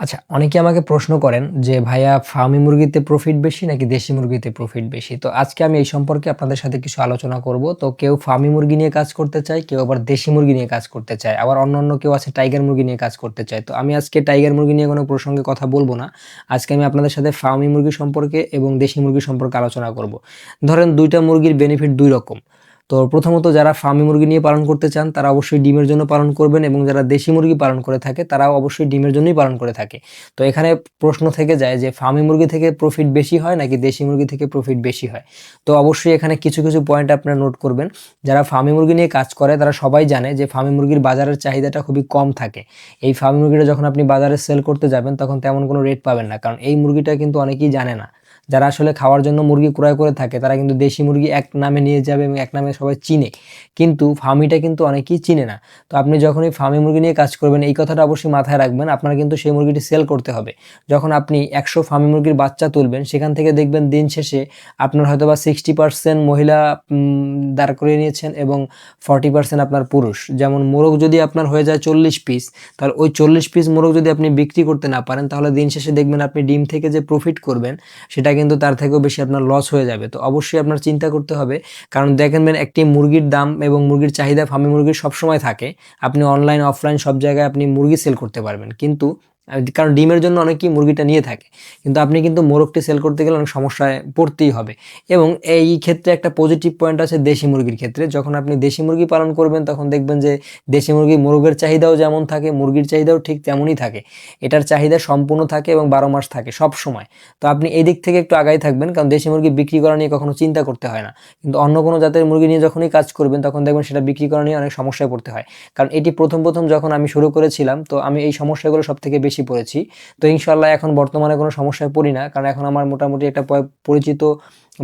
আচ্ছা, অনেকে আমাকে প্রশ্ন করেন যে, "ভাইয়া ফার্মি মুরগিতে প্রফিট বেশি নাকি দেশি মুরগিতে প্রফিট বেশি?" তো আজকে আমি এই সম্পর্কে আপনাদের সাথে কিছু আলোচনা করব। তো কেউ ফার্মি মুরগি নিয়ে কাজ করতে চায়, কেউ আবার দেশি মুরগি নিয়ে কাজ করতে চায়। আবার অন্য অন্য কেউ আছে টাইগার মুরগি নিয়ে কাজ করতে চায়। তো আমি আজকে টাইগার মুরগি নিয়ে কোনো প্রসঙ্গে কথা বলব না। আজকে আমি আপনাদের সাথে ফার্মি মুরগি সম্পর্কে এবং দেশি মুরগি সম্পর্কে আলোচনা করব। ধরেন দুইটা মুরগির বেনিফিট দুই রকম। তো প্রথমত যারা ফার্মি মুরগি নিয়ে পালন করতে চান তারা অবশ্যই ডিমের জন্য পালন করবেন এবং যারা দেশি মুরগি পালন করে থাকে তারাও অবশ্যই ডিমের জন্যই পালন করে থাকে। তো এখানে প্রশ্ন থেকে যায় যে ফার্মি মুরগি থেকে প্রফিট বেশি হয় নাকি দেশি মুরগি থেকে প্রফিট বেশি হয়? তো অবশ্যই এখানে কিছু, কিছু পয়েন্ট আপনারা নোট করবেন। যারা ফার্মি মুরগি নিয়ে কাজ করে তারা সবাই জানে যে ফার্মি মুরগির বাজারের চাহিদাটা খুবই কম থাকে। এই ফার্মি মুরগিটা যখন আপনি বাজারে সেল করতে যাবেন তখন তেমন কোনো রেট পাবেন না। কারণ এই মুরগিটা কিন্তু অনেকেই জানে না। যারা আসলে খাওয়ার জন্য মুরগি ক্রয় করে থাকে, তারা কিন্তু দেশি মুরগি এক নামে নিয়ে যাবে এবং এক নামে সবাই চিনে। কিন্তু ফার্মিটা কিন্তু অনেকেই চিনে না। তো আপনি যখনই ফার্মি মুরগি নিয়ে কাজ করবেন, এই কথাটা অবশ্যই মাথায় রাখবেন। আপনার কিন্তু সেই মুরগিটি সেল করতে হবে। যখন আপনি ১০০ ফার্মি মুরগির বাচ্চা তুলবেন, সেখান থেকে দেখবেন দিন শেষে আপনার হয়তোবা 60% মহিলা দাঁড় করিয়ে নিয়েছেন এবং 40% আপনার পুরুষ। যেমন মোরগ যদি আপনার হয়ে যায় ৪০ পিস তাহলে ওই ৪০ পিস মোরগ যদি আপনি বিক্রি করতে না পারেন, তাহলে দিন শেষে দেখবেন আপনি ডিম থেকে যে প্রফিট করবেন, সেটা কিন্তু তার থেকেও বেশি আপনার লস হয়ে যাবে। তো অবশ্যই আপনার চিন্তা করতে হবে। কারণ দেখবেন একটি মুরগির দাম এবং মুরগির চাহিদা ফার্মি মুরগির সবসময় থাকে। আপনি অনলাইন, অফলাইন সব জায়গায় আপনি মুরগি সেল করতে পারবেন। কিন্তু কারণ ডিমের জন্য অনেকেই মুরগিটা নিয়ে থাকে। কিন্তু আপনি কিন্তু মোরগটি সেল করতে গেলে অনেক সমস্যায় পড়তেই হবে। এবং এই ক্ষেত্রে একটা পজিটিভ পয়েন্ট আছে দেশি মুরগির ক্ষেত্রে। যখন আপনি দেশি মুরগি পালন করবেন তখন দেখবেন যে দেশি মুরগি মোরগের চাহিদাও যেমন থাকে, মুরগির চাহিদাও ঠিক তেমনই থাকে। এটার চাহিদা সম্পূর্ণ থাকে এবং ১২ মাস থাকে সবসময়। তো আপনি এই দিক থেকে একটু আগাই থাকবেন কারণ দেশি মুরগি বিক্রি করা নিয়ে কখনো চিন্তা করতে হয় না। কিন্তু অন্য কোনো জাতের মুরগি নিয়ে যখনই কাজ করবেন তখন দেখবেন সেটা বিক্রি করা নিয়ে অনেক সমস্যায় পড়তে হয়। কারণ এটি ১ম, ১ম যখন আমি শুরু করেছিলাম তো আমি এই সমস্যাগুলো সবথেকে বেশি পড়েছি। তো ইনশাল্লাহ এখন বর্তমানে কোনো সমস্যায় পড়ি না। কারণ এখন আমার মোটামুটি একটা পরিচিত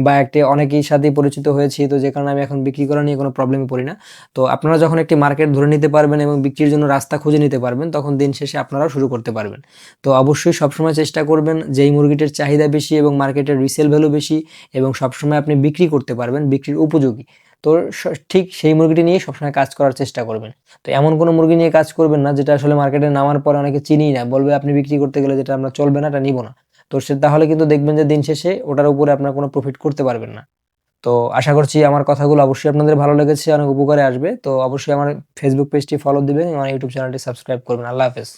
বা একটি অনেকের সাথেই পরিচিত হয়েছি। তো যে কারণে আমি এখন বিক্রি করা নিয়ে কোনো প্রবলেমে পড়ি না। তো আপনারা যখন একটি মার্কেট ধরে নিতে পারবেন এবং বিক্রির জন্য রাস্তা খুঁজে নিতে পারবেন, তখন দিন শেষে আপনারাও শুরু করতে পারবেন। তো অবশ্যই সবসময় চেষ্টা করবেন যেই মুরগিটির চাহিদা বেশি এবং মার্কেটের রিসেল ভ্যালু বেশি এবং সবসময় আপনি বিক্রি করতে পারবেন, বিক্রির উপযোগী। তো ঠিক সেই মুরগিটি নিয়ে সবসময় কাজ করার চেষ্টা করবেন। তো এমন কোনো মুরগি নিয়ে কাজ করবেন না যেটা আসলে মার্কেটে নামার পরে অনেকে চিনি না। বলবে আপনি বিক্রি করতে গেলে যেটা আমরা চলবে না এটা নিব না। তো সে তাহলে কিন্তু দেখবেন যে দিন শেষে ওটার উপরে আপনার কোনো প্রফিট করতে পারবেন না। তো আশা করছি আমার কথাগুলো অবশ্যই আপনাদের ভালো লেগেছে, অনেক উপকারে আসবে। তো অবশ্যই আমার ফেসবুক পেজটি ফলো দিবেন আমার ইউটিউব চ্যানেলটি সাবস্ক্রাইব করবেন। আল্লাহ হাফেজ।